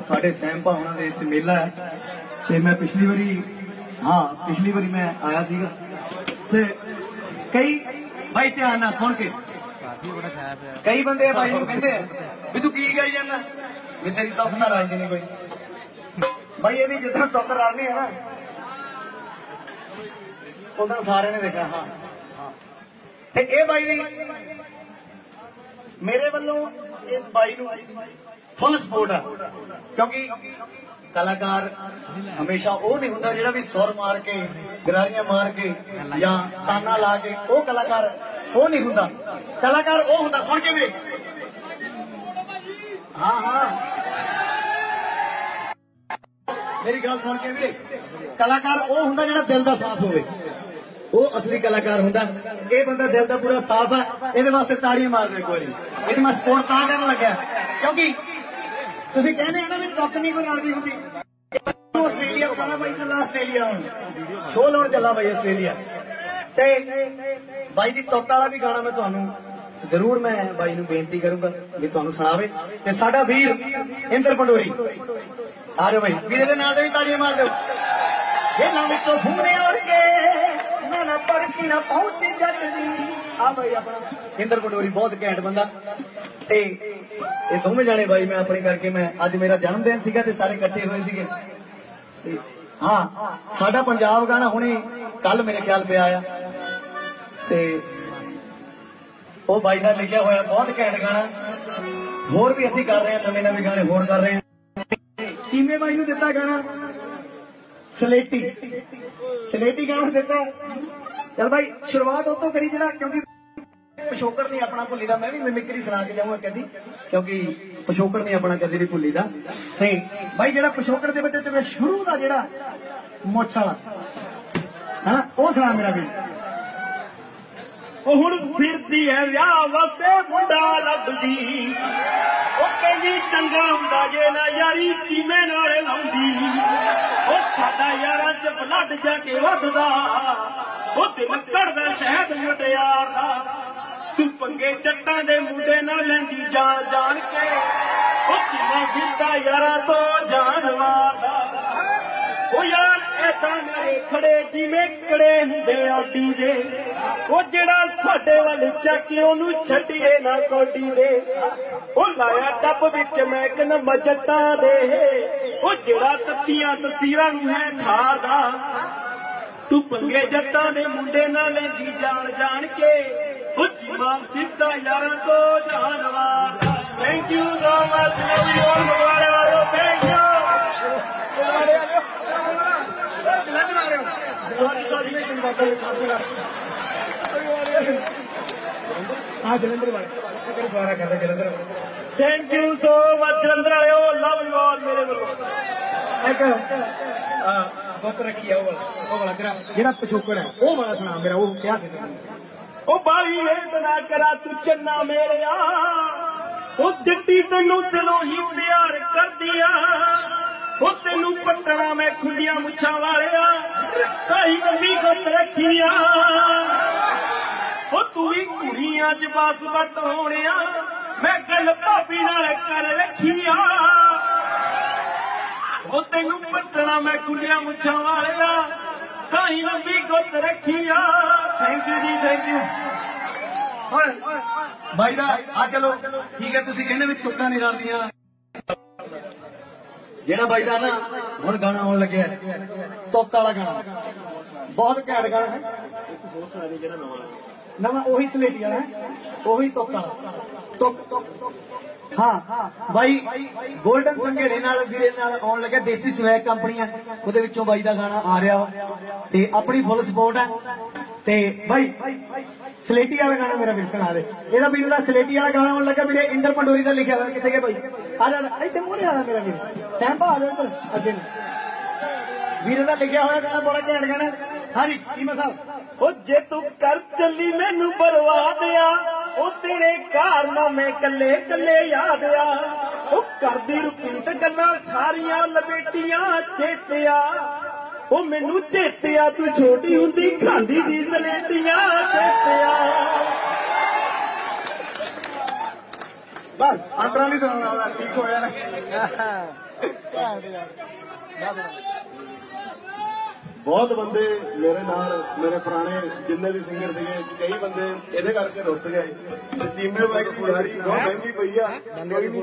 ਸਾਡੇ ਸੈਮ ਭਾਵਨਾ ਦੇ ਇੱਥੇ ਮੇਲਾ ਹੈ ਤੇ ਮੈਂ ਪਿਛਲੀ ਵਾਰੀ ਹਾਂ ਪਿਛਲੀ ਵਾਰੀ ਮੈਂ ਆਇਆ ਸੀਗਾ ਤੇ ਕਈ ਭਾਈ ਧਿਆਨ ਨਾਲ ਸੁਣ ਕੇ ਕਈ ਬੰਦੇ ਆ ਭਾਈ ਨੂੰ ਕਹਿੰਦੇ ਆ ਵੀ ਤੂੰ ਕੀ ਗਾਈ ਜਾਂਦਾ? ਵੀ ਤੇਰੀ ਤੱਕ ਨਾ ਰਾਜਦੀ ਨਹੀਂ ਕੋਈ। ਭਾਈ ਇਹਦੀ ਜਿੱਦਾਂ ਤੱਕ ਰਾਜਨੀ ਹੈ ਨਾ। ਉਹਨਾਂ ਸਾਰਿਆਂ ਨੇ ਦੇਖਿਆ ਹਾਂ। ਤੇ ਇਹ ਬਾਈ ਦੀ ਮੇਰੇ ਵੱਲੋਂ ਇਸ ਬਾਈ ਨੂੰ ਫੁੱਲ ਸਪੋਰਟ ਆ। ਕਿਉਂਕਿ ਕਲਾਕਾਰ ਹਮੇਸ਼ਾ ਉਹ ਨਹੀਂ ਹੁੰਦਾ ਜਿਹੜਾ ਵੀ ਸੁਰ ਮਾਰ ਕੇ ਗਰਾਰੀਆਂ ਮਾਰ ਕੇ ਜਾਂ ਤਾਨਾ ਲਾ ਕੇ ਉਹ ਕਲਾਕਾਰ ਉਹ ਨਹੀਂ ਹੁੰਦਾ ਕਲਾਕਾਰ ਉਹ ਹੁੰਦਾ ਸੁਣ ਕੇ ਵੀਰੇ ਹਾਂ ਹਾਂ ਮੇਰੀ ਗੱਲ ਸੁਣ ਕੇ ਵੀਰੇ ਕਲਾਕਾਰ ਉਹ ਹੁੰਦਾ ਜਿਹੜਾ ਦਿਲ ਦਾ ਸਾਫ਼ ਹੋਵੇ ਉਹ ਅਸਲੀ ਕਲਾਕਾਰ ਹੁੰਦਾ ਇਹ ਬੰਦਾ ਦਿਲ ਦਾ ਪੂਰਾ ਸਾਫ਼ ਹੈ ਇਹਦੇ ਵਾਸਤੇ ਤਾੜੀਆਂ ਮਾਰ ਦਿਓ ਇੱਕ ਵਾਰੀ ਇਹਦੀ ਮੈਂ ਸਪੋਰਟ ਤਾਂ ਕਰਨ ਲੱਗਿਆ ਕਿਉਂਕਿ ਤੁਸੀਂ ਕਹਿੰਦੇ ਆ ਨਾ ਵੀ ਟੱਕ ਨਹੀਂ, ਕੋਈ ਨਾਲ ਹੁੰਦੀ। ਆਸਟ੍ਰੇਲੀਆ ਬਣਾ ਬਾਈ ਚੱਲਾ ਆਸਟ੍ਰੇਲੀਆ ਹੁਣ। ਸ਼ੋਅ ਲਾਉਣ ਚੱਲਾ ਬਾਈ ਆਸਟ੍ਰੇਲੀਆ। ਤੇ ਬਾਈ ਦੀ ਟੱਕ ਵਾਲਾ ਵੀ ਗਾਣਾ ਮੈਂ ਤੁਹਾਨੂੰ ਜ਼ਰੂਰ ਮੈਂ ਬਾਈ ਨੂੰ ਬੇਨਤੀ ਕਰੂੰਗਾ ਵੀ ਤੁਹਾਨੂੰ ਸੁਣਾਵੇ। ਤੇ ਸਾਡਾ ਵੀਰ ਇੰਦਰ ਪੰਡੋਰੀ। ਆ ਜਾਓ ਬਾਈ। ਵੀਰੇ ਦੇ ਨਾਲ ਤੇ ਵੀ ਤਾੜੀਆਂ ਮਾਰ ਦਿਓ। ਇਹਨਾਂ ਵਿੱਚੋਂ ਫੂਨੇ ਉੜ ਕੇ ਨਾ ਨਾ ਤੜਕੀ ਨਾ ਪਹੁੰਚੀ ਜੱਟ ਦੀ। ਆ ਬਾਈ ਆਪਣਾ। ਇੰਦਰ ਪੰਡੋਰੀ ਬਹੁਤ ਘੈਂਟ ਬੰਦਾ। ਤੇ ਇਹ ਦੋਵੇਂ ਜਾਣੇ ਬਾਈ ਮੈਂ ਆਪਣੇ ਕਰਕੇ ਮੈਂ ਅੱਜ ਮੇਰਾ ਜਨਮ ਦਿਨ ਸੀਗਾ ਤੇ ਸਾਰੇ ਇਕੱਠੇ ਹੋਏ ਸੀਗੇ। ਤੇ ਹਾਂ, ਸਾਡਾ ਪੰਜਾਬ ਗਾਣਾ ਹੁਣੇ ਕੱਲ ਮੇਰੇ ਖਿਆਲ ਪਿਆ ਆ ਤੇ ਉਹ ਬਾਈ ਦਾ ਲਿਖਿਆ ਹੋਇਆ ਬਹੁਤ ਘੈਂਟ ਗਾਣਾ। ਹੋਰ ਵੀ ਅਸੀਂ ਕਰ ਰਹੇ ਹਾਂ, ਨਵੇਂ ਨਵੇਂ ਗਾਣੇ ਹੋਰ ਕਰ ਰਹੇ ਹਾਂ। ਚੀਮੇ ਬਾਈ ਨੂੰ ਦਿੱਤਾ ਗਾਣਾ। ਸਲੇਟੀ। ਸਲੇਟੀ ਗਾਣਾ ਦਿੱਤਾ। ਚਲ ਬਾਈ, ਸ਼ੁਰੂਆਤ ਉਹ ਕਰੀ ਜਿਹੜਾ ਕਿਉਂਕਿ ਪਿਛੋਕੜ ਨਹੀਂ ਆਪਣਾ ਭੁੱਲੀ ਦਾ। ਮੈਂ ਵੀ ਮਿਮਿਕਰੀ ਸੁਣਾ ਕੇ ਜਾਵਾਂ ਕਦੀ, ਕਿਉਂਕਿ ਪਿਛੋਕੜ ਨਹੀਂ ਆਪਣਾ ਕਦੇ ਵੀ ਭੁੱਲੀ ਦਾ। ਨਹੀਂ, ਬਾਈ ਜਿਹੜਾ ਪਿਛੋਕੜ ਦੇ ਵਿੱਚ ਤੇ ਮੈਂ ਸ਼ੁਰੂ ਦਾ ਜਿਹੜਾ ਮੁੱਛ ਵਾਲਾ, ਹਾਂ, ਉਹ ਸੁਣਾ ਮੇਰਾ ਵੀ ਉਹ ਹੁਣ ਫਿਰਦੀ ਐ ਵਿਆਹ ਵਾਸਤੇ ਮੁੰਡਾ ਲੱਭਦੀ। ਉਹ ਕਹਿੰਦੀ ਚੰਗਾ ਹੁੰਦਾ ਜੇ ਨਾ ਯਾਰੀ ਚੀਮੇ ਨਾਲ ਲਾਉਂਦੀ। ਉਹ ਸਾਡਾ ਯਾਰਾਂ ਚ ਬਲੱਡ ਜਾ ਕੇ ਵੱਧਦਾ। ਉਹ ਦਿਲ ਕੱਢਦਾ ਸ਼ਹਿਦ ਮੁਟਿਆਰ ਦਾ ਤੂੰ ਪੰਗੇ ਜੱਟਾਂ ਦੇ ਮੁੰਡੇ ਨਾਲ ਲੈਂਦੀ, ਜਾਣ ਜਾਣ ਕੇ। ਉਹ ਚੀਮਾ ਫਿਰਦਾ ਯਾਰਾਂ ਤੋਂ ਜਾਨ ਉਹ ਯਾਰ, ਇਹ ਮੇਰੇ ਖੜੇ ਜਿਵੇਂ ਕੜੇ ਹੁੰਦੇ ਆਡੀ ਦੇ। ਉਹ ਜਿਹੜਾ ਸਾਡੇ ਵੱਲ ਚੱਕ ਉਹਨੂੰ ਛੱਡੀਏ ਨਾ ਕੋਡੀ ਦੇ। ਉਹ ਲਾਇਆ ਟੱਪ ਵਿੱਚ ਮੈਂ ਕਿਨ ਦੇ। ਉਹ ਜਿਹੜਾ ਤੱਤੀਆਂ ਤਸੀਰਾਂ ਨੂੰ ਹੈ ਠਾਦਾ ਤੂੰ ਪੰਗੇ ਜੱਟਾਂ ਦੇ ਮੁੰਡੇ ਨਾਲ ਲੈਂਦੀ, ਜਾਣ ਜਾਣ ਕੇ। ਉਹ ਜੀਵਾਂ ਸਿੱਧਾ ਯਾਰਾਂ ਤੋਂ ਜਾਨਵਾਰ। Thank you so much love you all ਮਗਵਾੜੇ ਵਾਲਿਓ ਥੈਂਕ ਯੂ ਮਗਵਾੜੇ ਵਾਲਿਓ। ਜਲੰਧਰ ਆ ਰਹੇ ਹੋ ਸੌਰੀ ਸੌਰੀ ਮੈਂ ਤੈਨੂੰ ਬਾਤਾਂ ਆ ਜਲੰਧਰ ਵਾਲੇ। ਕਿਹੜੇ ਦੁਆਰਾ ਕਰਦਾ Jalandhar thank you so much Jalandhar ਵਾਲਿਓ ਲਵ ਯੂ ਆਲ ਮੇਰੇ ਵੱਲੋਂ। ਇੱਕ ਆ ਬੁੱਤ ਰੱਖੀ ਆ ਉਹ ਵਾਲਾ। ਉਹ ਵਾਲਾ ਜਿਹੜਾ ਪਿਛੋਕੜ ਹੈ ਉਹ ਵਾਲਾ ਸੁਣਾ ਮੇਰਾ ਉਹ ਕਿਹਾ ਸੀ। ਉਹ ਬਾਲੀ ਵੇਟ ਨਾ ਕਰਾ ਤੂੰ ਚੰਨਾ ਮੇਰਿਆ ਉਹ ਜੱਟੀ ਤੈਨੂੰ ਦਿਲੋਂ ਹੀ ਪਿਆਰ ਕਰਦੀ ਆ ਉਹ ਤੈਨੂੰ ਪੱਟਣਾ ਮੈਂ ਖੁੱਲੀਆਂ ਮੁੱਛਾਂ ਵਾਲਿਆ। ਕਾਈ ਨਵੀਂ ਗੁੱਤ ਰੱਖੀਆਂ। ਉਹ ਤੂੰ ਵੀ ਕੁੜੀਆਂ 'ਚ ਬਸ ਵੱਟ ਹੋਣਿਆ। ਮੈਂ ਗੱਲ ਭਾਬੀ ਨਾਲ ਕਰ ਰੱਖੀਆਂ। ਉਹ ਤੈਨੂੰ ਪੱਟਣਾ ਮੈਂ ਕੁੜੀਆਂ ਮੁੱਛਾਂ ਵਾਲਿਆ। ਕਾਈ ਲੰਬੀ ਗੁੱਤ ਰੱਖੀਆਂ। Thank you ji thank you ਹੁਣ ਬਾਈ ਦਾ ਆ ਚਲੋ। ਠੀਕ ਹੈ ਤੁਸੀਂ ਕਹਿੰਦੇ ਵੀ ਤੁੱਕਾਂ ਨਹੀਂ ਰਲਦੀਆਂ। ਜਿਹੜਾ ਬਾਈ ਦਾ ਨਾ ਹੁਣ ਗਾਣਾ ਆਉਣ ਲੱਗਿਆ ਤੁੱਕ ਵਾਲਾ ਗਾਣਾ। ਬਹੁਤ ਘੈਂਟ ਗਾਣਾ ਹੈ। ਨਵਾਂ। ਉਹੀ ਸਲੇਟੀ ਵਾਲਾ ਹੈ। ਉਹੀ ਤੁੱਕ ਵਾਲਾ। ਤੁੱਕ ਹਾਂ, ਬਾਈ 골ਡਨ ਸੰਘੇੜੇ ਨਾਲ, ਵੀਰੇ ਨਾਲ ਆਉਣ ਲੱਗਾ ਦੇਸੀ ਸਵੈਗ ਕੰਪਨੀਆਂ। ਉਹਦੇ ਵਿੱਚੋਂ ਬਾਈ ਦਾ ਗਾਣਾ ਆ ਰਿਹਾ ਤੇ ਆਪਣੀ ਫੁੱਲ ਸਪੋਰਟ ਹੈ। ਤੇ ਬਾਈ, ਸਲੇਟੀ ਵਾਲਾ ਗਾਣਾ ਮੇਰਾ ਵੀਰ ਸੁਣਾ ਦੇ। ਇਹਦਾ ਵੀਰ ਦਾ ਸਲੇਟੀ ਵਾਲਾ ਗਾਣਾ ਆਉਣ ਲੱਗਾ ਵੀਰੇ, ਇੰਦਰ ਪੰਡੋਰੀ ਦਾ ਲਿਖਿਆ ਹੋਇਆ। ਕਿੱਥੇ ਗਿਆ ਬਾਈ? ਆ ਜਾ ਇੱਥੇ ਮੂਹਰੇ ਆਣਾ ਮੇਰਾ ਵੀਰ। ਸੈਂਪਾ ਆ ਜਾ ਇੱਧਰ, ਅੱਗੇ। ਨੂੰ ਵੀਰ ਦਾ ਲਿਖਿਆ ਹੋਇਆ ਗਾਣਾ ਬੜਾ ਘੈਂਟ ਗਾਣਾ ਹਾਂਜੀ ਕੀਮਾ ਸਾਹਿਬ ਉਹ ਜੇ ਤੂੰ ਕਰ ਚੱਲੀ ਮੈਨੂੰ ਬਰਬਾਦ ਆ ਉਹ ਤੇਰੇ ਕਾਰਨਾਮੇ ਕੱਲੇ ਕੱਲੇ ਯਾਦ ਆ। ਉਹ ਕਰਦੀ ਰਿਪੀਟ ਗੱਲਾਂ ਸਾਰੀਆਂ ਲਪੇਟੀਆਂ ਚੇਤਿਆ। ਉਹ ਮੈਨੂੰ ਚੇਤਿਆ ਤੂੰ ਛੋਟੀ ਹੁੰਦੀ ਖਾਂਦੀ ਸੀ ਸਲੇਟੀਆਂ ਚੇਤਿਆ। ਬਸ ਅੰਤਰਾ ਨਹੀਂ ਸੁਣਾਉਣਾ ਠੀਕ ਹੋ। ਜਾਣਾ ਬਹੁਤ ਬੰਦੇ ਮੇਰੇ ਨਾਲ, ਮੇਰੇ ਪੁਰਾਣੇ ਜਿੰਨੇ ਵੀ ਸਿੰਗਰ ਸੀਗੇ, ਕਈ ਬੰਦੇ ਇਹਦੇ ਕਰਕੇ ਰੁੱਸ ਗਏ। ਤੇ ਚੀਮੇ ਬਾਈ ਦੀ ਯਾਰੀ ਬਹੁਤ ਮਹਿੰਗੀ ਪਈ ਆ। ਕੋਈ ਨਹੀਂ